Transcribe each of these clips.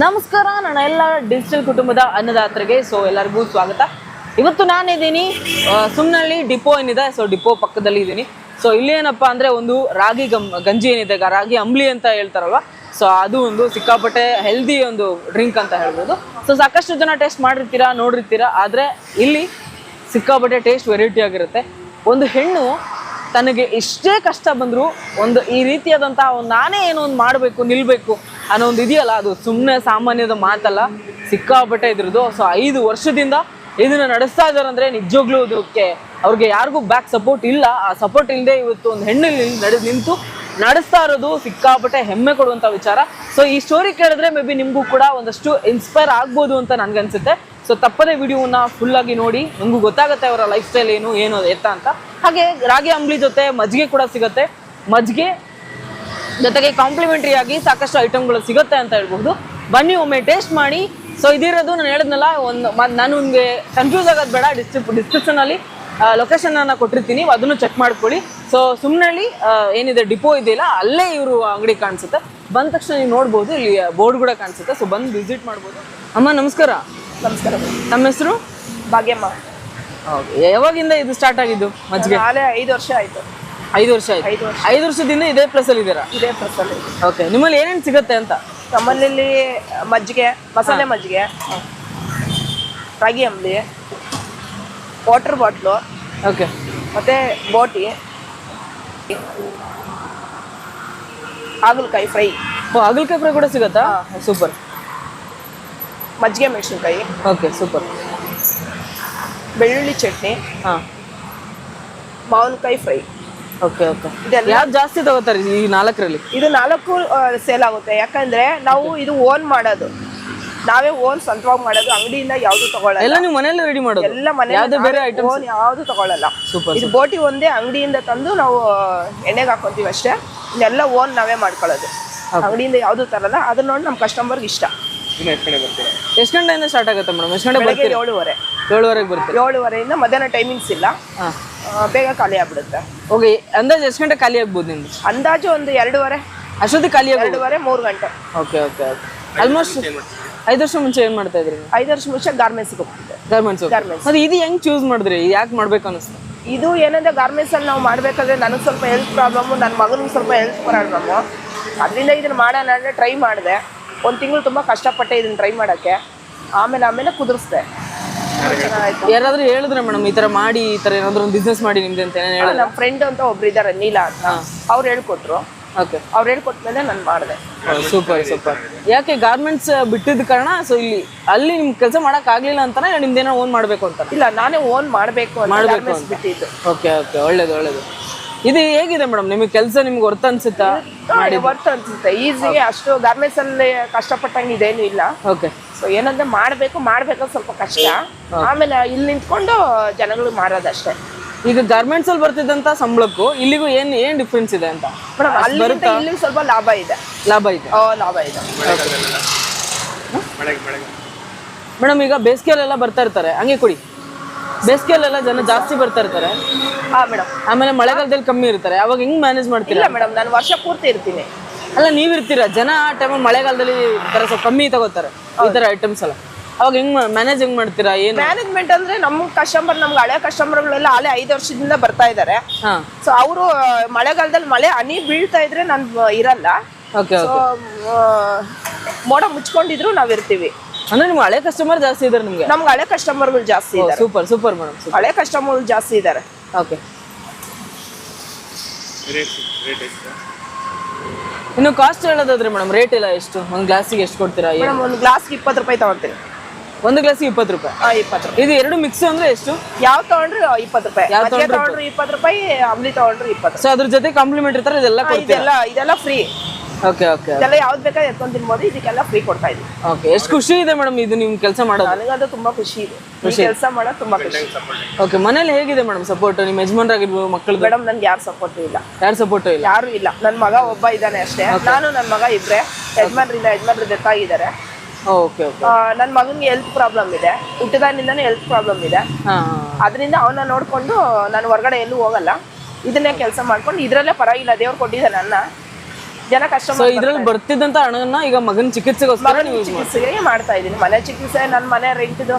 ನಮಸ್ಕಾರ ನನ್ನ ಎಲ್ಲ ಡಿಜಿಟಲ್ ಕುಟುಂಬದ ಅನ್ನದಾತ್ರೆಗೆ ಸೊ ಎಲ್ಲರಿಗೂ ಸ್ವಾಗತ. ಇವತ್ತು ನಾನಿದ್ದೀನಿ ಸುಮ್ನಳ್ಳಿ ಡಿಪೋ ಏನಿದೆ ಸೊ ಡಿಪೋ ಪಕ್ಕದಲ್ಲಿ ಇದ್ದೀನಿ. ಸೊ ಇಲ್ಲಿ ಏನಪ್ಪ ಅಂದರೆ ಒಂದು ರಾಗಿ ಗಮ್ ಗಂಜಿ ಏನಿದೆ ರಾಗಿ ಅಂಬ್ಲಿ ಅಂತ ಹೇಳ್ತಾರಲ್ವ? ಸೊ ಅದು ಒಂದು ಸಿಕ್ಕಾಪಟ್ಟೆ ಹೆಲ್ದಿ ಒಂದು ಡ್ರಿಂಕ್ ಅಂತ ಹೇಳ್ಬೋದು. ಸೊ ಸಾಕಷ್ಟು ಜನ ಟೇಸ್ಟ್ ಮಾಡಿರ್ತೀರಾ, ನೋಡಿರ್ತೀರಾ, ಆದರೆ ಇಲ್ಲಿ ಸಿಕ್ಕಾಪಟ್ಟೆ ಟೇಸ್ಟ್ ವೆರೈಟಿ ಆಗಿರುತ್ತೆ. ಒಂದು ಹೆಣ್ಣು ತನಗೆ ಎಷ್ಟೇ ಕಷ್ಟ ಬಂದರೂ ಒಂದು ಈ ರೀತಿಯಾದಂತಹ ಒಂದು ನಾನೇ ಏನೋ ಒಂದು ಮಾಡಬೇಕು, ನಿಲ್ಬೇಕು ಅನ್ನೋ ಒಂದು ಇದೆಯಲ್ಲ, ಅದು ಸುಮ್ಮನೆ ಸಾಮಾನ್ಯದ ಮಾತಲ್ಲ, ಸಿಕ್ಕಾಪಟ್ಟೆ ಇದ್ರದ್ದು. ಸೊ ಐದು ವರ್ಷದಿಂದ ಇದನ್ನ ನಡೆಸ್ತಾ ಇದ್ದಾರೆ ಅಂದ್ರೆ ನಿಜವಾಗ್ಲೂ ಅದಕ್ಕೆ ಅವ್ರಿಗೆ ಯಾರಿಗೂ ಬ್ಯಾಕ್ ಸಪೋರ್ಟ್ ಇಲ್ಲ. ಆ ಸಪೋರ್ಟ್ ಇಲ್ಲದೆ ಇವತ್ತು ಒಂದು ಹೆಣ್ಣಲ್ಲಿ ನಡೆದು ನಿಂತು ನಡೆಸ್ತಾ ಇರೋದು ಸಿಕ್ಕಾಪಟ್ಟೆ ಹೆಮ್ಮೆ ಕೊಡುವಂತ ವಿಚಾರ. ಸೊ ಈ ಸ್ಟೋರಿ ಕೇಳಿದ್ರೆ ಮೇ ಬಿ ನಿಮಗೂ ಕೂಡ ಒಂದಷ್ಟು ಇನ್ಸ್ಪೈರ್ ಆಗ್ಬೋದು ಅಂತ ನನ್ಗನ್ಸುತ್ತೆ ಸೊ ತಪ್ಪದೇ ಫುಲ್ ಆಗಿ ನೋಡಿ. ನಿಮಗೂ ಗೊತ್ತಾಗುತ್ತೆ ಅವರ ಲೈಫ್ ಸ್ಟೈಲ್ ಏನು ಏನು, ಎತ್ತ ಅಂತ. ಹಾಗೆ ರಾಗಿ ಅಂಬ್ಲಿ ಜೊತೆ ಮಜ್ಜಿಗೆ ಕೂಡ ಸಿಗುತ್ತೆ. ಮಜ್ಜಿಗೆ ಜೊತೆಗೆ ಕಾಂಪ್ಲಿಮೆಂಟರಿ ಆಗಿ ಸಾಕಷ್ಟು ಐಟಮ್ಗಳು ಸಿಗುತ್ತೆ ಅಂತ ಹೇಳ್ಬಹುದು. ಬನ್ನಿ ಒಮ್ಮೆ ಟೇಸ್ಟ್ ಮಾಡಿ. ಸೊ ಇದಿರೋದು ನಾನು ಹೇಳಿದ್ನಲ್ಲ ಒಂದು ನಾನು ನಿಮಗೆ ಕನ್ಫ್ಯೂಸ್ ಆಗೋದು ಬೇಡ ಡಿಸ್ಕ್ರಿಪ್ ಡಿಸ್ಕ್ರಿಪ್ಷನಲ್ಲಿ ಲೊಕೇಶನನ್ನು ಕೊಟ್ಟಿರ್ತೀನಿ. ಅದನ್ನು ಚೆಕ್ ಮಾಡ್ಕೊಳ್ಳಿ. ಸೊ ಸುಮ್ಮನೆ ಏನಿದೆ ಡಿಪೋ ಇದೆಯಲ್ಲ ಅಲ್ಲೇ ಇವರು ಅಂಗಡಿ ಕಾಣಿಸುತ್ತೆ. ಬಂದ ತಕ್ಷಣ ನೀವು ನೋಡ್ಬೋದು ಇಲ್ಲಿ ಬೋರ್ಡ್ ಕೂಡ ಕಾಣಿಸುತ್ತೆ. ಸೊ ಬಂದು ವಿಸಿಟ್ ಮಾಡ್ಬೋದು. ಅಮ್ಮ ನಮಸ್ಕಾರ. ನಮಸ್ಕಾರ. ನಮ್ಮ ಹೆಸರು? ಭಾಗ್ಯಮ್ಮ. ಯಾವಾಗಿಂದ ಇದು ಸ್ಟಾರ್ಟ್ ಆಗಿದ್ದು ಮಜ್ಜಿಗೆ? ಐದು ವರ್ಷ ಆಯ್ತು. ಐದು ವರ್ಷ ಆಯ್ತು. ಐದು ವರ್ಷ. ಐದು ವರ್ಷದಿಂದ ಇದೇ ಪ್ಲೇಸ್ ಅಲ್ಲಿ ಇದ್ದೀರಾ? ಇದೇ ಅಲ್ಲಿ. ಓಕೆ ನಿಮ್ಮಲ್ಲಿ ಏನೇನು ಸಿಗುತ್ತೆ ಅಂತ? ನಮ್ಮಲ್ಲಿ ಮಜ್ಜಿಗೆ ಮಸಾಲೆ ಮಜ್ಜಿಗೆ ರಾಗಿ ಅಂಬಲಿ ವಾಟರ್ ಬಾಟ್ಲು ಓಕೆ ಮತ್ತೆ ಬೋಟಿ ಹಾಗಲಕಾಯಿ ಫ್ರೈ. ಓ ಹಾಗಲಕಾಯಿ ಫ್ರೈ ಕೂಡ ಸಿಗುತ್ತಾ? ಸೂಪರ್ ಮಜ್ಜಿಗೆ ಮೆಣಸಿನ್ಕಾಯಿ. ಓಕೆ ಸೂಪರ್ ಬೆಳ್ಳುಳ್ಳಿ ಚಟ್ನಿ ಹಾಂ. ಮಾವಿನಕಾಯಿ ಫ್ರೈ. ಓಕೆ ಓಕೆ ಇದೆಲ್ಲ ಯಾವ್ದು ಜಾಸ್ತಿ ತಗೋತಾರೆ ಈ ನಾಲ್ಕರಲ್ಲಿ? ಇದು ನಾಲ್ಕು ಸೇಲ್ ಆಗುತ್ತೆ. ಯಾಕಂದ್ರೆ ನಾವು ಇದು ಓನ್ ಮಾಡೋದು. ನಾವೇ ಓನ್ ಸ್ವಂತವಾಗಿ ಮಾಡೋದು. ಅಂಗಡಿಯಿಂದ ಯಾವ್ದು ತಗೊಳ್ಳಲ್ಲ ಎಲ್ಲ ನೀವು ಮನೆಯಲ್ಲೇ ರೆಡಿ ಮಾಡೋದು? ಎಲ್ಲ ಮನೆ ಯಾವುದೇ ಬೇರೆ ಐಟಮ್ ಓನ್ ಯಾವುದು ತಗೊಳ್ಳಲ್ಲ ಸೂಪರ್ ಇದು ಬೋಟಿ ಒಂದೇ ಅಂಗಡಿಯಿಂದ ತಂದು ನಾವು ಎಣ್ಣೆಗೆ ಹಾಕೊಂತೀವಿ ಅಷ್ಟೇ. ಇನ್ನೆಲ್ಲ ಓನ್ ನಾವೇ ಮಾಡ್ಕೊಳ್ಳೋದು. ಅಂಗಡಿಯಿಂದ ಯಾವ್ದು ತರಲ್ಲ ಅದನ್ನ ನೋಡಿ ನಮ್ಮ ಕಸ್ಟಮರ್ಗೆ ಇಷ್ಟ. ಎಷ್ಟು ಗಂಟೆಯಿಂದ ಸ್ಟಾರ್ಟ್ ಆಗುತ್ತೆ ಮೇಡಮ್ ಎಷ್ಟು ಗಂಟೆ ಏಳುವರೆ. ಏಳುವರೆಗೆ ಬರುತ್ತೆ ಏಳುವರೆಯಿಂದ ಮಧ್ಯಾಹ್ನ ಟೈಮಿಂಗ್ಸ್ ಇಲ್ಲ. ಬೇಗ ಖಾಲಿ ಆಗ್ಬಿಡುತ್ತೆ. ಓಕೆ ಅಂದಾಜು ಎಷ್ಟು ಗಂಟೆ ಖಾಲಿ ಆಗ್ಬೋದು ನಿಮ್ದು? ಅಂದಾಜು ಒಂದು ಎರಡೂವರೆ. ಅಷ್ಟೊತ್ತಿಗೆ ಖಾಲಿ ಎರಡೂವರೆ ಮೂರು ಗಂಟೆ. ಓಕೆ ಓಕೆ ಓಕೆ ಆಲ್ಮೋಸ್ಟ್ ಐದು ವರ್ಷ ಮುಂಚೆ ಏನು ಮಾಡ್ತಾ ಇದ್ರಿ ನೀವು? ಐದು ವರ್ಷ ಮುಂಚೆ ಗಾರ್ಮೆಂಟ್ಸ್ಗೆ ಹೋಗ್ತಿದ್ದೆ ಗಾರ್ಮೆಂಟ್ಸ್ Garments. ಅದು ಇದು ಹೆಂಗೆ ಚೂಸ್ ಮಾಡಿದ್ರಿ? ಯಾಕೆ ಮಾಡ್ಬೇಕು ಅನಿಸ್ತು? ಇದು ಏನಂದ್ರೆ ಗಾರ್ಮೆಂಟ್ಸ್ ಅಲ್ಲಿ ನಾವು ಮಾಡಬೇಕಾದ್ರೆ ನನಗೆ ಸ್ವಲ್ಪ ಹೆಲ್ತ್ ಪ್ರಾಬ್ಲಮ್ ನನ್ನ ಮಗನಿಗೆ ಸ್ವಲ್ಪ ಹೆಲ್ತ್ ಪ್ರಾಬ್ಲಮ್ಮು ಅದರಿಂದ ಇದನ್ನ ಮಾಡೋಣ ಅಂದರೆ ಟ್ರೈ ಮಾಡಿದೆ. ಒಂದು ತಿಂಗಳು ತುಂಬ ಕಷ್ಟಪಟ್ಟೆ ಇದನ್ನ ಟ್ರೈ ಮಾಡೋಕ್ಕೆ. ಆಮೇಲೆ ಆಮೇಲೆ ಕುದುರಿಸ್ದೆ. ಯಾರಾದ್ರೂ ಹೇಳಿದ್ರೆ ಮೇಡಮ್ ಈ ತರ ಮಾಡಿ ಈ ತರ ಏನಾದ್ರು ಒಂದು ಬಿಸ್ನೆಸ್ ಮಾಡಿ ನಿಮ್ದು ಅಂತ ಹೇಳಿದ್ರೆ? ನಮ್ಮ ಫ್ರೆಂಡ್ ಅಂತ ಒಬ್ರು ಇದ್ದಾರೆ ನೀಲಾ ಅಂತ. ಅವ್ರು ಹೇಳ್ಕೊಟ್ರು. ಓಕೆ ಅವ್ರು ಹೇಳ್ಕೊಟ್ಮೇಲೆ ನಾನು ಮಾಡಿದೆ. ಸೂಪರ್ ಸೂಪರ್ ಯಾಕೆ ಗಾರ್ಮೆಂಟ್ಸ್ ಬಿಟ್ಟಿದ್ದ ಕಾರಣ ಸೊ ಇಲ್ಲಿ ಅಲ್ಲಿ ನಿಮ್ ಕೆಲಸ ಮಾಡಕ್ ಆಗ್ಲಿಲ್ಲ ಅಂತಾನೆ ನಿಮ್ದೇನೋ ಓನ್ ಮಾಡ್ಬೇಕು ಅಂತ? ಇಲ್ಲ ನಾನೇ ಓನ್ ಮಾಡಬೇಕು ಮಾಡ್ಬೇಕು ಬಿಟ್ಟಿದ್ದು. ಓಕೆ ಓಕೆ ಒಳ್ಳೇದು ಒಳ್ಳೇದು. ಇದು ಹೇಗಿದೆ ಮೇಡಮ್ ನಿಮಗೆ ಕೆಲಸ ನಿಮ್ಗೆ ವರ್ತ್ ಅನ್ಸುತ್ತಾ? ವರ್ತ್ ಅನ್ಸುತ್ತೆ. ಈಸಿಗೆ ಅಷ್ಟು ಗಾರ್ಮೆಂಟ್ಸ್ ಅಲ್ಲಿ ಕಷ್ಟಪಟ್ಟಂಗೆ ಇದೇನು ಇಲ್ಲ. ಓಕೆ ಸೊ ಏನಂದ್ರೆ ಮಾಡಬೇಕು ಮಾಡಬೇಕು ಸ್ವಲ್ಪ ಕಷ್ಟ. ಆಮೇಲೆ ಇಲ್ಲಿ ನಿಂತ್ಕೊಂಡು ಜನಗಳು ಮಾರೋದಷ್ಟೇ ಈಗ ಗಾರ್ಮೆಂಟ್ಸ್ ಅಲ್ಲಿ ಬರ್ತಿದ್ದಂತ ಸಂಬಳಕ್ಕೂ ಇಲ್ಲಿಗೂ ಏನ್ ಏನ್ ಡಿಫ್ರೆನ್ಸ್ ಇದೆ ಅಂತ? ಮೇಡಮ್ ಇಲ್ಲಿ ಸ್ವಲ್ಪ ಲಾಭ ಇದೆ. ಲಾಭ ಇದೆ. ಆ, ಲಾಭ ಇದೆ. ಮೇಡಮ್ ಈಗ ಬೇಸಿಗೆಯಲ್ಲೆಲ್ಲ ಬರ್ತಾ ಇರ್ತಾರೆ. ಹಂಗೆ ಕೊಡಿ. ಬೇಸಿಗೆಯಲ್ಲೆಲ್ಲ ಜನ ಜಾಸ್ತಿ ಬರ್ತಾ ಇರ್ತಾರೆ. ಹಾ ಮೇಡಮ್. ಆಮೇಲೆ ಮಳೆಗಾಲದಲ್ಲಿ ಕಮ್ಮಿ ಇರ್ತಾರೆ. ಅವಾಗ ಹೆಂಗ್ ಮ್ಯಾನೇಜ್ ಮಾಡ್ತೀರಾ? ಇಲ್ಲ ಮೇಡಮ್ ನಾನು ವರ್ಷ ಪೂರ್ತಿ ಇರ್ತೀನಿ. ಅಲ್ಲ ನೀವ್ ಇರ್ತೀರಾ ಜನ ಆ ಟೈಮಲ್ಲಿ ಮಳೆಗಾಲದಲ್ಲಿ ಈ ತರ ಸ್ವಲ್ಪ ಕಮ್ಮಿ ತಗೋತಾರೆ. ಈ ತರ ಐಟಮ್ಸ್ ಎಲ್ಲ. ಅವಾಗ ಹೆಂಗ್ ಮ್ಯಾನೇಜ್ ಹೆಂಗ್ ಮಾಡ್ತೀರಾ? ಏನು? ಮ್ಯಾನೇಜ್ಮೆಂಟ್ ಅಂದ್ರೆ ನಮ್ಮ ಕಸ್ಟಮರ್ ನಮ್ಗೆ ಹಳೆ ಕಸ್ಟಮರ್ಗಳೆಲ್ಲ ಹಳೆ ಐದು ವರ್ಷದಿಂದ ಬರ್ತಾ ಇದ್ದಾರೆ ಹಾ. ಸೊ ಅವರು ಮಳೆಗಾಲದಲ್ಲಿ ಮಳೆ ಹನಿ ಬೀಳ್ತಾ ಇದ್ರೆ ನಾನು ಇರಲ್ಲ. ಓಕೆ ಸೊ ಮೋಡ ಮುಚ್ಕೊಂಡಿದ್ರು ನಾವ್ ಇರ್ತೀವಿ. ಅಂದ್ರೆ ನಿಮ್ಗೆ ಹಳೆ ಕಸ್ಟಮರ್ ಜಾಸ್ತಿ ಇದಾರೆ ನಿಮ್ಗೆ? ನಮ್ಗೆ ಹಳೆ ಕಸ್ಟಮರ್ಗಳು ಜಾಸ್ತಿ ಇದ್ದಾರೆ ಸೂಪರ್ ಸೂಪರ್ ಮೇಡಮ್ ಸೂಪರ್ ಹಳೆ ಕಸ್ಟಮರ್ಗಳು ಜಾಸ್ತಿ ಇದ್ದಾರೆ ಓಕೆ ಇನ್ನು ಕಾಸ್ಟ್ ಹೇಳೋದಾದ್ರೆ ಮೇಡಮ್ ರೇಟ್ ಇಲ್ಲ ಎಷ್ಟು? ಒಂದು ಗ್ಲಾಸಿಗೆ ಎಷ್ಟು ಕೊಡ್ತೀರಾ? ಏನು? ಮೇಡಮ್ ಒಂದು ಗ್ಲಾಸ್ಗೆ ಇಪ್ಪತ್ತು ರೂಪಾಯಿ ತಗೊಳ್ತೀನಿ. ಒಂದು ಗ್ಲಾಸಿಗೆ ಇಪ್ಪತ್ತು ರೂಪಾಯಿ? ಆ ಇಪ್ಪತ್ತು ರೂಪಾಯಿ. ಇದು ಎರಡು ಮಿಕ್ಸ್ ಅಂದ್ರೆ ಎಷ್ಟು? ಯಾವ ತಗೊಂಡ್ರು ಇಪ್ಪತ್ತು ರೂಪಾಯಿ. ಯಾವ್ ಮಜ್ಜಿಗೆ ತಗೊಂಡ್ರು ಇಪ್ಪತ್ತು ರೂಪಾಯಿ ಅಂಬ್ಲಿ ತಗೊಂಡ್ರು ಇಪ್ಪತ್ತು ಸೊ ಅದ್ರ ಜೊತೆ ಕಾಂಪ್ಲಿಮೆಂಟ್ ಇರ್ತಾರೆ ಇದೆಲ್ಲ ಕೊಡ್ತೀರಾ? ಇದೆಲ್ಲ ಇದೆಲ್ಲ ಫ್ರೀ ಓಕೆ ಓಕೆ ಇದೆಲ್ಲ ಯಾವ್ದು ಬೇಕಾದ್ರೆ ಎತ್ಕೊಂಡ್ ತಿನ್ಬೋದು ಇದಕ್ಕೆಲ್ಲ ಫ್ರೀ ಕೊಡ್ತಾ ಇದೀವಿ. ಓಕೆ ಎಷ್ಟು ಖುಷಿ ಇದೆ ಮೇಡಮ್ ಇದು ನಿಮ್ ಕೆಲಸ ಮಾಡೋದು? ನನಗದು ತುಂಬಾ ಖುಷಿ ಇದೆ. ಈ ಕೆಲಸ ಮಾಡೋದು ತುಂಬಾ ಖುಷಿ. ಓಕೆ ಮನೇಲಿ ಹೇಗಿದೆ ಮೇಡಮ್ ಸಪೋರ್ಟ್ ನಿಮ್ಮ ಯಜಮಾನ್ರಾಗಿರ್ಬೋದು ಮಕ್ಕಳು ಮೇಡಮ್ ನನ್ಗೆ ಯಾರು ಸಪೋರ್ಟ್ ಇಲ್ಲ. ಯಾರು ಸಪೋರ್ಟ್ ಇಲ್ಲ? ಯಾರು ಇಲ್ಲ. ನನ್ನ ಮಗ ಒಬ್ಬ ಇದ್ದಾನೆ ಅಷ್ಟೇ. ನಾನು ನನ್ನ ಮಗ ಇದ್ರೆ ಯಜಮಾನ್ರಿಂದ ಯಜಮಾನ್ರು ಡೆತ್ ಆಗಿದ್ದಾರೆ ಓಕೆ ಓಕೆ. ನನ್ನ ಮಗನಿಗೆ ಹೆಲ್ತ್ ಪ್ರಾಬ್ಲಮ್ ಇದೆ. ಹುಟ್ಟಿದಾನಿಂದನೇ ಹೆಲ್ತ್ ಪ್ರಾಬ್ಲಮ್ ಇದೆ. ಹಾಂ ಅದರಿಂದ ಅವನ್ನ ನೋಡ್ಕೊಂಡು ನಾನು ಹೊರಗಡೆ ಎಲ್ಲೂ ಹೋಗಲ್ಲ. ಇದನ್ನೇ ಕೆಲಸ ಮಾಡ್ಕೊಂಡು ಇದ್ರಲ್ಲೇ ಪರವಾಗಿಲ್ಲ. ದೇವ್ರು ಕೊಟ್ಟಿದ್ದಾನೆ ನನ್ನ. ಜನ ಕಷ್ಟ ಇದ್ರಲ್ಲಿ ಬರ್ತಿದ್ದಂತ ಹಣನ ಈಗ ಮಗನ ಚಿಕಿತ್ಸೆಗೋಸ್ಕರ ಮಗನ ನೀವು ಚಿಕಿತ್ಸೆಗೆ ಮಾಡ್ತಾ ಇದ್ದೀನಿ. ಮನೆ ಚಿಕಿತ್ಸೆ ನನ್ನ ಮನೆ ರೆಂಟ್ದು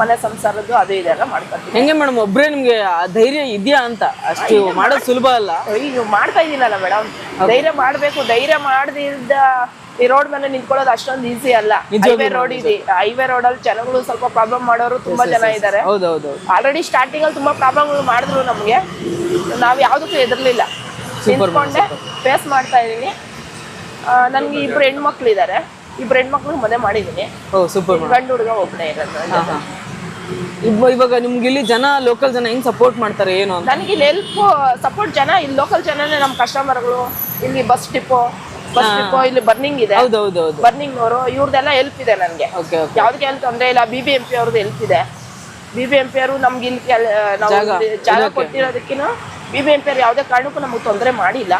ಮನೆ ಸಂಸಾರದ್ದು ಅದು ಇದೆಲ್ಲ ಮಾಡ್ತಾರೆ ಹೆಂಗೆ ಮೇಡಮ್ ಒಬ್ರೇ ನಿಮ್ಗೆ ಆ ಧೈರ್ಯ ಇದೆಯಾ ಅಂತ? ಅಷ್ಟು ಮಾಡೋದು ಸುಲಭ ಅಲ್ಲ. ಈಗ ಮಾಡ್ತಾ ಇದೀನಲ್ಲ ಮೇಡಮ್. ಧೈರ್ಯ ಮಾಡ್ಬೇಕು. ಧೈರ್ಯ ಮಾಡದಿದ್ದ ಈ ರೋಡ್ ಮೇಲೆ ನಿಂತ್ಕೊಳ್ಳೋದು ಅಷ್ಟೊಂದು ಈಸಿ ಅಲ್ಲ. ಹೈವೇ ರೋಡ್ ಇದೆ. ಹೈವೇ ರೋಡ್ ಅಲ್ಲಿ ಜನಗಳು ಸ್ವಲ್ಪ ಪ್ರಾಬ್ಲಮ್ ಮಾಡೋರು ತುಂಬಾ ಜನ ಇದ್ದಾರೆ ಹೌದೌದು ಆಲ್ರೆಡಿ ಸ್ಟಾರ್ಟಿಂಗ್ ಅಲ್ಲಿ ತುಂಬಾ ಪ್ರಾಬ್ಲಮ್ಗಳು ಮಾಡಿದ್ರು ನಮಗೆ. ನಾವ್ ಯಾವ್ದಕ್ಕೂ ಹೆದರ್ಲಿಲ್ಲ. ನಿಂತ್ಕೊಂಡೆ ಫೇಸ್ ಮಾಡ್ತಾ ಇದೀನಿ ನನ್ಗೆ ಇಬ್ರು ಹೆಣ್ಮಕ್ಳು ಇದ್ದಾರೆ ಇಬ್ರು ಹೆಣ್ಮಕ್ಳು ಮನೆ ಮಾಡಿದೀನಿ ಓ ಸೂಪರ್ ಗಂಡು ಹುಡುಗ ಒಬ್ಬನೇ ಇರೋದು ಇವ ಇವಾಗ ನಿಮ್ಗೆ ಇಲ್ಲಿ ಜನ ಲೋಕಲ್ ಜನ ಹೆಂಗ್ ಸಪೋರ್ಟ್ ಮಾಡ್ತಾರೆ ಏನು ಅಂತ? ನನಗೆ ಇಲ್ಲಿ ಹೆಲ್ಪ್ ಸಪೋರ್ಟ್ ಜನ ಇಲ್ಲಿ ಲೋಕಲ್ ಜನನೇ ನಮ್ಮ ಕಸ್ಟಮರ್ಗಳು ಇಲ್ಲಿ ಬಸ್ ಡಿಪೋ ಬಸ್ ಡಿಪೋ ಇಲ್ಲಿ ಬರ್ನಿಂಗ್ ಇದೆ. ಹೌದೌದೌದು ಬರ್ನಿಂಗ್ ಅವರು ಇವ್ರದೆಲ್ಲ ಹೆಲ್ಪ್ ಇದೆ ನನಗೆ. ಓಕೆ ಓಕೆ ಯಾವ್ದಕ್ಕೆ ಹೆಲ್ಪ್ ತೊಂದ್ರೆ ಇಲ್ಲ ಬಿ ಬಿ ಎಂ ಪಿ ಅವ್ರದ್ದು ಹೆಲ್ಪ್ ಇದೆ. ಬಿ ಬಿ ಎಂ ಪಿ ಅವರು ನಮ್ಗೆ ಇಲ್ಲಿ ನಾವು ಜಾಗ. ಕೊಟ್ಟಿರೋದಕ್ಕಿನ ಬಿ ಬಿ ಎಂ ಪಿ ಅವ್ರು ಯಾವುದೇ ಕಾರಣಕ್ಕೂ ನಮಗೆ ತೊಂದರೆ ಮಾಡಿಲ್ಲ.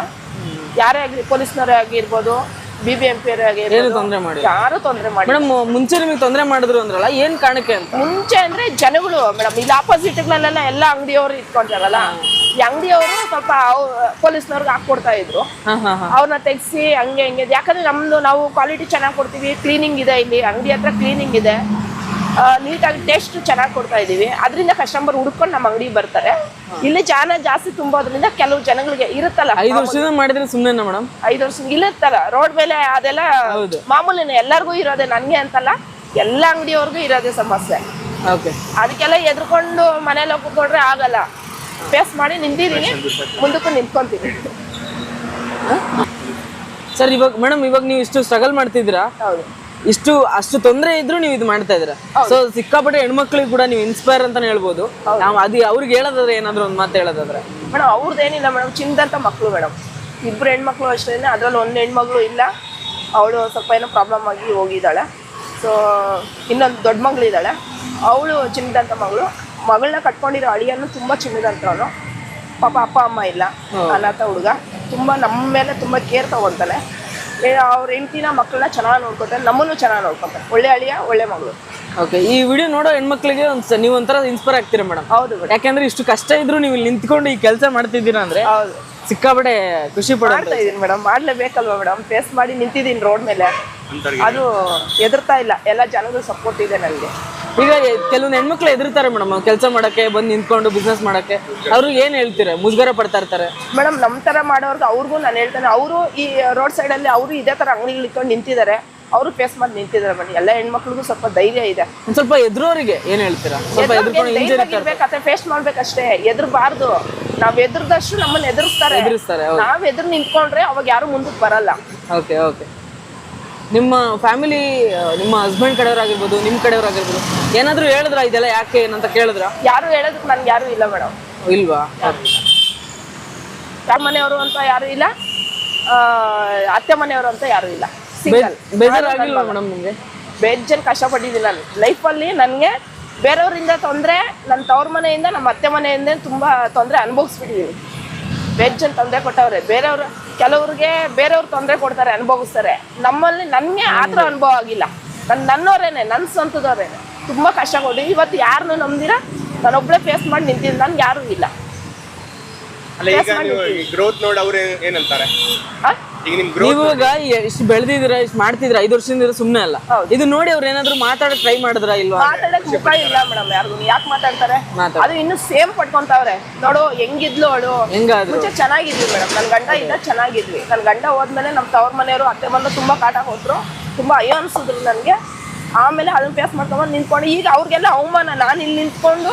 ಯಾರೇ ಆಗಲಿ ಪೊಲೀಸ್ನವರೇ ಆಗಿರ್ಬೋದು ಬಿ ಬಿ ಎಂ ಪಿ ಏನು ಆಗಿರ್ಬೋದು ತೊಂದರೆ ಮಾಡಿ ಯಾರು ತೊಂದರೆ ಮಾಡಿ ಮೇಡಮ್ ಮುಂಚೆ ನಿಮಗೆ ತೊಂದರೆ ಮಾಡಿದ್ರು ಅಂದ್ರಲ್ಲ ಏನ್ ಕಾರಣಕ್ಕೆ ಅಂತ? ಮುಂಚೆ ಅಂದ್ರೆ ಜನಗಳು ಮೇಡಮ್ ಇಲ್ಲಿ ಆಪೋಸಿಟ್ಗಳೆಲ್ಲ ಎಲ್ಲ ಅಂಗಡಿಯವರು ಇಟ್ಕೊಂತಾರಲ್ಲ ಈ ಅಂಗಡಿಯವರು ಸ್ವಲ್ಪ ಪೊಲೀಸ್ನವ್ರಿಗೆ ಹಾಕೊಡ್ತಾ ಇದ್ರು. ಅವ್ರನ್ನ ತೆಗ್ಸಿ ಹಂಗೆ ಹಿಂಗೆ. ಯಾಕಂದ್ರೆ ನಮ್ದು ನಾವು ಕ್ವಾಲಿಟಿ ಚೆನ್ನಾಗಿ ಕೊಡ್ತೀವಿ ಕ್ಲೀನಿಂಗ್ ಇದೆ ಇಲ್ಲಿ ಅಂಗಡಿ ಹತ್ರ ಕ್ಲೀನಿಂಗ್ ಇದೆ. ನೀಟಾಗಿ ಟೇಸ್ಟ್ ಚೆನ್ನಾಗಿ ಕೊಡ್ತಾ ಇದ್ದೀವಿ ಅದರಿಂದ ಕಸ್ಟಮರ್ ಹುಡ್ಕೊಂಡು ನಮ್ಮ ಅಂಗಡಿ ಬರ್ತಾರೆ. ಇಲ್ಲಿ ಜನ ಜಾಸ್ತಿ ತುಂಬೋದ್ರಿಂದ ಕೆಲವು ಜನಗಳಿಗೆ ಇರುತ್ತಲ್ಲ ಐದು ವರ್ಷದಿಂದ ಮಾಡಿದ್ರೆ ಸುಮ್ಮನೆ ಮೇಡಮ್ ಐದು ವರ್ಷ ಇಲ್ಲಿರ್ತಲ್ಲ ರೋಡ್ ಮೇಲೆ ಅದೆಲ್ಲ. ಮಾಮೂಲಿನೇ ಎಲ್ಲರಿಗೂ ಇರೋದೇ ನನಗೆ ಅಂತಲ್ಲ ಎಲ್ಲ ಅಂಗಡಿಯವ್ರಿಗೂ ಇರೋದೇ ಸಮಸ್ಯೆ. ಓಕೆ. ಅದಕ್ಕೆಲ್ಲ ಎದ್ರಕೊಂಡು ಮನೇಲಿ ಕೂತ್ಕೊಂಡ್ರೆ ಆಗಲ್ಲ. ಫೇಸ್ ಮಾಡಿ ನಿಂತಿದ್ದೀನಿ ಮುಂದಕ್ಕೂ ನಿಂತ್ಕೊಂತೀನಿ. ಸರ್ ಇವಾಗ ಮೇಡಮ್ ಇವಾಗ ನೀವು ಇಷ್ಟು ಸ್ಟ್ರಗಲ್ ಮಾಡ್ತಿದ್ದೀರಾ? ಹೌದು. ಇಷ್ಟು ಅಷ್ಟು ತೊಂದರೆ ಇದ್ರು ನೀವು ಇದು ಮಾಡ್ತಾ ಇದ್ದೀರಾ? ಸೊ ಸಿಕ್ಕಾಪಟ್ಟೆ ಹೆಣ್ಮಕ್ಳಿಗೆ ಕೂಡ ನೀವು ಇನ್ಸ್ಪೈರ್ ಅಂತಾನೆ ಹೇಳ್ಬೋದು. ನಾವು ಅದು ಅವ್ರಿಗೆ ಹೇಳೋದಾದ್ರೆ ಏನಾದ್ರು ಒಂದು ಮಾತು ಹೇಳೋದಾದ್ರೆ. ಮೇಡಮ್ ಅವ್ರದ್ದು ಏನಿಲ್ಲ ಮೇಡಮ್ ಚಿಂತಂತ ಮಕ್ಕಳು ಮೇಡಮ್. ಇಬ್ರು ಹೆಣ್ಮಕ್ಳು ಅಷ್ಟೇ ಅದ್ರಲ್ಲಿ ಒಂದು ಹೆಣ್ಮಗಳು ಇಲ್ಲ. ಅವಳು ಸ್ವಲ್ಪ ಏನೋ ಪ್ರಾಬ್ಲಮ್ ಆಗಿ ಹೋಗಿದ್ದಾಳೆ. ಸೊ ಇನ್ನೊಂದು ದೊಡ್ಡ ಮಗಳು ಇದ್ದಾಳೆ ಅವಳು ಚಿನ್ನದಂತ ಮಗಳು. ಮಗಳನ್ನ ಕಟ್ಕೊಂಡಿರೋ ಅಳಿಯನ್ನು ತುಂಬ ಚಿನ್ನದಂತವನು ಪಾಪ ಅಪ್ಪ ಅಮ್ಮ ಇಲ್ಲ. ಅನಾಥ ಹುಡುಗ. ತುಂಬ ನಮ್ಮ ಮೇಲೆ ತುಂಬ ಕೇರ್ ತಗೊತಾನೆ. ಅವ್ರ ಹೆಂಡತಿನ ಮಕ್ಕಳನ್ನ ಚೆನ್ನಾಗಿ ನೋಡ್ಕೊತಾರೆ ನಮ್ಮನ್ನು ಚೆನ್ನಾಗಿ ನೋಡ್ಕೊತಾರೆ. ಒಳ್ಳೆ ಅಳಿಯ ಒಳ್ಳೆ ಮಗಳು. ಓಕೆ ಈ ವಿಡಿಯೋ ನೋಡೋ ಹೆಣ್ಮಕ್ಳಿಗೆ ಒಂದು ನೀವು ಒಂಥರ ಇನ್ಸ್ಪೈರ್ ಆಗ್ತೀರಾ ಮೇಡಮ್ ಹೌದು ಯಾಕಂದ್ರೆ ಇಷ್ಟು ಕಷ್ಟ ಇದ್ರು ನೀವು ಇಲ್ಲಿ ನಿಂತ್ಕೊಂಡು ಈ ಕೆಲಸ ಮಾಡ್ತಿದ್ದೀರಾ ಅಂದ್ರೆ ಹೌದು. ಸಿಕ್ಕಾಪಟ್ಟೆ ಖುಷಿ ಪಡ್ತಾ ಇದೀನಿ ಮೇಡಮ್ ಮಾಡ್ಲೇಬೇಕಲ್ವಾ ಮೇಡಮ್ ಫೇಸ್ ಮಾಡಿ ನಿಂತಿದ್ದೀನಿ ರೋಡ್ ಮೇಲೆ. ಅದು ಎದುರ್ತಾ ಇಲ್ಲ. ಎಲ್ಲ ಜನಗಳು ಸಪೋರ್ಟ್ ಇದೆ ನನಗೆ. ಈಗ ಕೆಲವೊಂದು ಹೆಣ್ಮಕ್ಳು ಎದುರ್ತಾರೆ ಮೇಡಮ್ ಕೆಲಸ ಮಾಡಕ್ಕೆ ಬಂದು ನಿಂತ್ಕೊಂಡು ಬಿಸ್ನೆಸ್ ಮಾಡಕ್ಕೆ. ಅವ್ರು ಏನ್ ಹೇಳ್ತೀರಾ? ಮುಜುಗರ ಪಡ್ತಾ ಇರ್ತಾರೆ. ಮೇಡಮ್ ನಮ್ಮ ತರ ಮಾಡೋರ್ಗೆ ಅವ್ರಿಗೂ ನಾನು ಹೇಳ್ತೇನೆ ಅವರು ಈ ರೋಡ್ ಸೈಡ್ ಅಲ್ಲಿ ಅವರು ಇದೇ ತರ ಅಂಗಡಿಗಳು ಇಟ್ಕೊಂಡು ನಿಂತಿದ್ದಾರೆ ಅವರು ಫೇಸ್ ಮಾಡಿ ನಿಂತಿದ್ದಾರೆ ಮೇಡಮ್ ಎಲ್ಲ ಹೆಣ್ಮಕ್ಳಿಗೂ ಸ್ವಲ್ಪ ಧೈರ್ಯ ಇದೆ. ಒಂದ್ ಸ್ವಲ್ಪ ಎದುರೋರಿಗೆ ಏನ್ ಹೇಳ್ತೀರಾ? ಸ್ವಲ್ಪ ಎದುರ್ಕೊಂಡು ಫೇಸ್ ಮಾಡ್ಬೇಕಷ್ಟೇ. ಎದುರ್ಬಾರ್ದು. ನಾವ್ ಎದುರ್ದಷ್ಟು ನಮ್ಮನ್ನ ಎದುರಿಸ್ತಾರೆ. ಎದುರಿಸ್ತಾರೆ ನಾವ್ ಎದುರು ನಿಂತ್ಕೊಂಡ್ರೆ ಅವಾಗ ಯಾರು ಮುಂದಕ್ಕೆ ಬರಲ್ಲ. Okay okay. ನಿಮ್ಮ ಫ್ಯಾಮಿಲಿ ನಿಮ್ಮ ಹಸ್ಬೆಂಡ್ ಕಡೆಯವರಾಗಿರ್ಬೋದು ನಿಮ್ಮ ಕಡೆಯವರಾಗಿರ್ಬೋದು ಏನಾದರೂ ಹೇಳಿದ್ರ ಇದೆಲ್ಲ ಯಾಕೆ ಏನಂತ ಕೇಳಿದ್ರ? ಯಾರು ಹೇಳೋದಕ್ಕೆ ನನ್ಗೆ ಯಾರು ಇಲ್ಲ ಮೇಡಮ್ ಇಲ್ವಾ? ಯಾರ ಮನೆಯವರು ಅಂತ ಯಾರು ಇಲ್ಲ. ಆ, ಅತ್ತೆ ಮನೆಯವರು ಅಂತ ಯಾರು ಇಲ್ಲ. ಸಿಂಗಲ್ ಬೇಜಾರಾಗಿಲ್ವಾ ಮೇಡಮ್ ನಿಮಗೆ? ಬೇಜನ್ ಕಷ್ಟಪಟ್ಟಿದ್ದೀನಿ ನಾನು. ಲೈಫಲ್ಲಿ ನನಗೆ ಬೇರೆಯವರಿಂದ ತೊಂದರೆ ನನ್ನ ತವ್ರ ಮನೆಯಿಂದ ನಮ್ಮ ಅತ್ತೆ ಮನೆಯಿಂದ ತುಂಬ ತೊಂದರೆ ಅನುಭವಿಸ್ಬಿಟ್ಟಿದ್ದೀನಿ ಬೇಜನ್ ತೊಂದರೆ ಕೊಟ್ಟವ್ರೆ. ಬೇರೆಯವರು ಕೆಲವ್ರಿಗೆ ಬೇರೆಯವ್ರು ತೊಂದರೆ ಕೊಡ್ತಾರೆ ಅನುಭವಿಸ್ತಾರೆ. ನಮ್ಮಲ್ಲಿ ನನಗೆ ಆ ಥರ ಅನುಭವ ಆಗಿಲ್ಲ. ನನ್ನ ನನ್ನವರೇನೆ ನನ್ನ ಸ್ವಂತದವ್ರೇನೆ. ತುಂಬ ಕಷ್ಟ ಕೊಡಿ ಇವತ್ತು ಯಾರನ್ನೂ ನಂಬ್ದಿರ? ನಾನೊಬ್ಬಳೇ ಫೇಸ್ ಮಾಡಿ ನಿಂತಿದ್ದೀನಿ. ನನ್ಗೆ ಯಾರೂ ಇಲ್ಲ. ಅಲ್ಲ ಈಗ ನೀವು ಗ್ರೋತ್ ನೋಡಿ ಅವ್ರು ಏನಂತಾರೆ? ಈಗ ನಿಮ್ ನೀವು ಇವಾಗ ಇಷ್ಟು ಬೆಳೆದಿದ್ರ ಇಷ್ಟು ಮಾಡ್ತಿದ್ರ ಐದು ವರ್ಷದಿಂದ ಸುಮ್ಮನೆ ಅಲ್ಲ. ಹೌದು. ಇದು ನೋಡಿ ಅವ್ರು ಏನಾದ್ರು ಮಾತಾಡಕ್ ಟ್ರೈ ಮಾಡಿದ್ರ ಇಲ್ವಾ? ಮಾತಾಡಕ್ ಮುಖ ಇಲ್ಲ ಮೇಡಮ್ ಯಾರು ಯಾಕೆ ಮಾತಾಡ್ತಾರೆ? ಮಾತಾಡ್- ಅದು ಇನ್ನು ಸೇಮ್ ಪಡ್ಕೊಂತಾವ್ರೆ ನೋಡು ಹೆಂಗಿದ್ಲು ಅವಳು? ಹೆಂಗಾದ್ರು? ಮುಂಚೆ ಚೆನ್ನಾಗಿದ್ವಿ ಮೇಡಮ್. ನನ್ನ ಗಂಡ ಇದ್ದ ಚೆನ್ನಾಗಿದ್ವಿ. ನನ್ನ ಗಂಡ ಹೋದ್ಮೇಲೆ ನಮ್ಮ ತವ್ರ ಮನೆಯವರು ಅತ್ತೆ ಬಂದು ತುಂಬಾ ಕಾಟ ಹೋದ್ರು. ತುಂಬಾ ಅಯ್ಯೋ ಅನ್ಸಿದ್ರು ನನಗೆ. ಆಮೇಲೆ ಅದನ್ನ ಫೇಸ್ ಮಾಡ್ಕೊಂಡ್ ನಿಂತ್ಕೊಂಡು ಈಗ ಅವ್ರಿಗೆಲ್ಲ ಅವಮಾನ. ನಾನು ಇಲ್ಲಿ ನಿಂತ್ಕೊಂಡು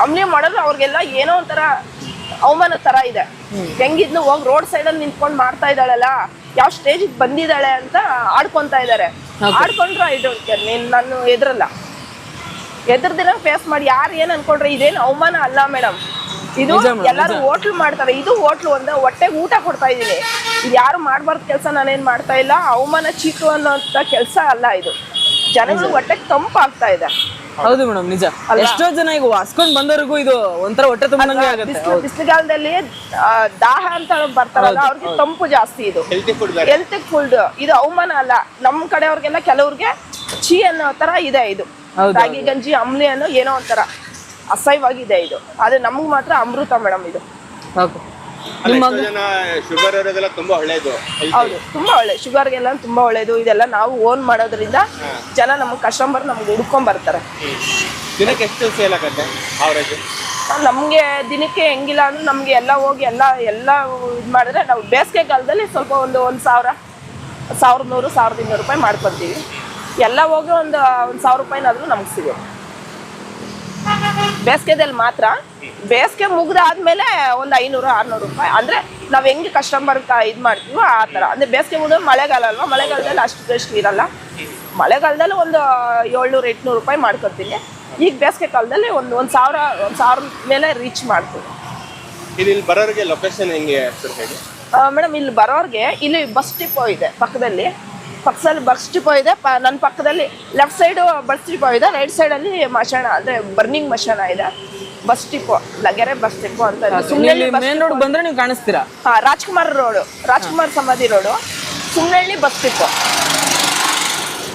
ಅಮ್ಲಿ ಮಾಡಿದ್ರೆ ಅವ್ರಿಗೆಲ್ಲ ಏನೋ ಒಂಥರ ಅವಮಾನ ತರ ಇದೆ. ಹೆಂಗಿದ್ನು ಹೋಗಿ ರೋಡ್ ಸೈಡ್ ಅಲ್ಲಿ ನಿಂತ್ಕೊಂಡು ಮಾಡ್ತಾ ಇದ್ದಾಳಲ್ಲ ಯಾವ ಸ್ಟೇಜ್ ಬಂದಿದ್ದಾಳೆ ಅಂತ ಆಡ್ಕೊಂತಾ ಇದ್ದಾರೆ ಆಡ್ಕೊಂಡ್ರ ಇದು ನೀನ್ ನಾನು ಎದ್ರಲ್ಲ. ಎದ್ರದಿರ ಫೇಸ್ ಮಾಡಿ ಯಾರು ಏನ್ ಅನ್ಕೊಂಡ್ರೆ ಇದೇನ್ ಅವಮಾನ ಅಲ್ಲ ಮೇಡಮ್ ಇದು ಎಲ್ಲಾರು ಹೋಟ್ಲು ಮಾಡ್ತಾರೆ. ಇದು ಹೋಟ್ಲು ಒಂದ ಹೊಟ್ಟೆಗೆ ಊಟ ಕೊಡ್ತಾ ಇದೀನಿ. ಇದು ಯಾರು ಮಾಡ್ಬಾರ್ದು ಕೆಲಸ ನಾನೇನ್ ಮಾಡ್ತಾ ಇಲ್ಲ ಅವಮಾನ ಚೀಕು ಅನ್ನೋ ಕೆಲಸ ಅಲ್ಲ ಇದು. ಜನಗಳು ಹೊಟ್ಟೆಗೆ ತಂಪಾಗ್ತಾ ಇದೆ. ಹೌದು ಮೇಡಮ್ ನಿಜ. ಎಷ್ಟೋ ಜನ ಈಗ ವಾಸ್ಕೊಂಡ್ ಬಂದವರಿಗೂ ಇದು ಒಂಥರ ಹೊಟ್ಟೆ ತುಂಬಂಗೆ ಆಗುತ್ತೆ. ಬಿಸಿಲು ಬಿಸಿಲುಗಾಲದಲ್ಲಿ ಆ, ದಾಹ ಅಂತ ಬರ್ತಾರಲ್ಲ ಅವ್ರಿಗೆ ತಂಪು ಜಾಸ್ತಿ ಇದು. ಹೆಲ್ತಿ ಫುಡ್ ಬೇರೆ. ಹೆಲ್ತ್ ಫುಡ್ ಇದು ಅವಮಾನ ಅಲ್ಲ. ನಮ್ಮ ಕಡೆಯವ್ರಿಗೆಲ್ಲ ಕೆಲವ್ರಿಗೆ ಛೀ ಅನ್ನೋ ತರ ಇದೆ ಇದು. ರಾಗಿ ಗಂಜಿ ಅಮ್ಲಿ ಅನ್ನೋ ಏನೋ ಒಂಥರ ಅಸಹ್ಯವಾಗಿದೆ ಇದು. ಆದ್ರೆ ನಮ್ಗೆ ಮಾತ್ರ ಅಮೃತ ಮೇಡಮ್ ಇದು. ಓಕೆ ನಿಮ್ಮ ಜನ ಶುಗರ್ ಇರೋದೆಲ್ಲ ತುಂಬಾ ಒಳ್ಳೇದು. ಹೌದು ತುಂಬಾ ಒಳ್ಳೆ ಶುಗರ್ಗೆಲ್ಲ ತುಂಬಾ ಒಳ್ಳೇದು ಇದೆಲ್ಲ ನಾವು ಓನ್ ಮಾಡೋದ್ರಿಂದ ಜನ ನಮ್ಗೆ ಕಸ್ಟಮರ್ ನಮ್ಗೆ ಹುಡ್ಕೊಂಡ್ ಬರ್ತಾರೆ. ದಿನಕ್ಕೆ ಎಷ್ಟು ಸೇಲ್ ಆಗತ್ತೆ ಅವರೇಜ್ ನಮಗೆ ದಿನಕ್ಕೆ ಹೆಂಗಿಲ್ಲ ಅಂದ್ರೆ ನಮಗೆ ಎಲ್ಲ ಹೋಗಿ ಎಲ್ಲ ಎಲ್ಲ ಇದು ಮಾಡಿದ್ರೆ ನಾವು ಬೇಸಿಗೆ ಕಾಲದಲ್ಲಿ ಸ್ವಲ್ಪ ಒಂದು ಒಂದು ಸಾವಿರ ಸಾವಿರದ ನೂರು ಸಾವಿರದ ಇನ್ನೂರು ರೂಪಾಯಿ ಮಾಡ್ಕೊತೀವಿ. ಎಲ್ಲ ಹೋಗಿ ಒಂದು ಒಂದು ಸಾವಿರ ರೂಪಾಯಿನಾದ್ರೂ ನಮ್ಗೆ ಸಿಗುತ್ತೆ ಬೇಸಿಗೆದಲ್ಲಿ ಮಾತ್ರ ಬೇಸಿಗೆ ಮುಗ್ದಾದ್ಮೇಲೆ ಒಂದು ಐನೂರು ಆರ್ನೂರು ರೂಪಾಯಿ. ಅಂದರೆ ನಾವು ಹೆಂಗೆ ಕಸ್ಟಮರ್ ಇದು ಮಾಡ್ತೀವೋ ಆ ಥರ ಅಂದರೆ ಬೇಸಿಗೆ ಮುಗಿದ್ರೆ ಮಳೆಗಾಲ ಅಲ್ವಾ ಮಳೆಗಾಲದಲ್ಲಿ ಅಷ್ಟು ಟೇಸ್ಟ್ ಇರಲ್ಲ. ಮಳೆಗಾಲದಲ್ಲಿ ಒಂದು ಏಳ್ನೂರು ಎಂಟ್ನೂರು ರೂಪಾಯಿ ಮಾಡ್ಕೊತೀನಿ. ಈಗ ಬೇಸಿಗೆ ಕಾಲದಲ್ಲಿ ಒಂದು ಒಂದು ಸಾವಿರ ಒಂದು ಸಾವಿರ ಮೇಲೆ ರೀಚ್ ಮಾಡ್ತೀವಿ. ಇಲ್ಲಿ ಬರೋರಿಗೆ ಲೊಕೇಶನ್ ಹೆಂಗೆ ಮೇಡಮ್ ಇಲ್ಲಿ ಬರೋರಿಗೆ ಇಲ್ಲಿ ಬಸ್ ಡಿಪೋ ಇದೆ ಪಕ್ಕದಲ್ಲಿ. ಪಕ್ಕದಲ್ಲಿ ಬಸ್ ಡಿಪೋ ಇದೆ. ಪ ನನ್ನ ಪಕ್ಕದಲ್ಲಿ ಲೆಫ್ಟ್ ಸೈಡು ಬಸ್ ಡಿಪೋ ಇದೆ. ರೈಟ್ ಸೈಡಲ್ಲಿ ಮಶಾಣ ಅಂದರೆ ಬರ್ನಿಂಗ್ ಮಶಾಣ ಇದೆ. Bus depot Laggere bus depot ಅಂತ ಮೇನ್ ರೋಡ್ ಬಂದ್ರೆ ನೀವು ಕಾಣಿಸ್ತೀರಾ? ಹಾಂ ರಾಜ್ಕುಮಾರ್ ರೋಡು ರಾಜ್ಕುಮಾರ್ ಸಮಾಧಿ road. Sumanahalli bus depot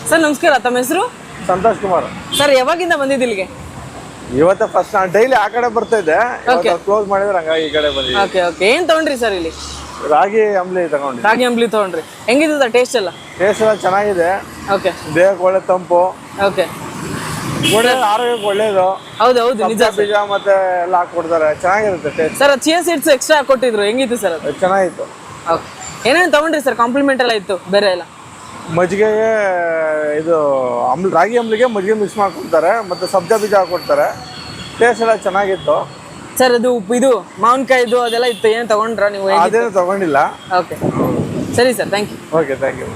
sir ನಮಸ್ಕಾರ. ತಮ್ಮ ಹೆಸರು? ಸಂತೋಷ್ ಕುಮಾರ್. ಸರ್ ಯಾವಾಗಿಂದ ಬಂದಿದ್ದು ಇಲ್ಲಿಗೆ? ಇವತ್ತ ಫಸ್ಟ್ ನಾನು ಡೈಲಿ ಆ ಕಡೆ ಬರ್ತಾ ಇದ್ದೆ. ಕ್ಲೋಸ್ ಮಾಡಿದ್ರೆ ಹಂಗಾಗಿ ಈ ಕಡೆ ಬಂದಿದ್ದೆ ಓಕೆ ಓಕೆ ಏನು ತಗೊಂಡ್ರಿ ಸರ್ ಇಲ್ಲಿ? ರಾಗಿ ಅಂಬ್ಲಿ ತಗೊಂಡ್ರಿ ರಾಗಿ ಅಂಬ್ಲಿ ತಗೊಂಡ್ರಿ. ಹೆಂಗಿದೆ ಟೇಸ್ಟ್ ಎಲ್ಲ? ಟೇಸ್ಟ್ ಎಲ್ಲ ಚೆನ್ನಾಗಿದೆ. ಓಕೆ ದೇಹಕ್ಕೆ ಒಳ್ಳೆ ತಂಪು. ಓಕೆ ಒಳ್ಳೆ ಆರೋಗ್ಯಕ್ಕೆ ಒಳ್ಳೇದು. ಹೌದು ಹೌದು ನಿಜ ಬೀಜ ಮತ್ತೆ ಎಲ್ಲ ಹಾಕೊಡ್ತಾರೆ ಚೆನ್ನಾಗಿರುತ್ತೆ taste sir chia seeds extra ಕೊಟ್ಟಿದ್ರು. ಹೆಂಗಿತ್ತು ಸರ್ ಅದು? ಚೆನ್ನಾಗಿತ್ತು. ಓಕೆ ಏನೇನು ತಗೊಂಡ್ರಿ ಸರ್? ಕಾಂಪ್ಲಿಮೆಂಟ್ ಎಲ್ಲ ಇತ್ತು ಬೇರೆ ಎಲ್ಲ? ಮಜ್ಜಿಗೆಗೆ ಇದು ಅಂಬ್ಲಿ ರಾಗಿ ಅಂಬ್ಲಿಗೆ ಮಜ್ಜಿಗೆ ಮಿಕ್ಸ್ ಮಾಡ್ಕೊಡ್ತಾರೆ ಮತ್ತೆ ಸಬ್ಜಾ ಬೀಜ ಹಾಕೊಡ್ತಾರೆ ಟೇಸ್ಟ್ ಎಲ್ಲ ಚೆನ್ನಾಗಿತ್ತು. ಸರ್ ಅದು ಇದು ಮಾವಿನಕಾಯಿದು ಅದೆಲ್ಲ ಇತ್ತು. ಏನು ತಗೊಂಡ್ರಾ ನೀವು ಅದೇನು ತಗೊಂಡಿಲ್ಲ. ಓಕೆ ಸರಿ sir thank you okay thank you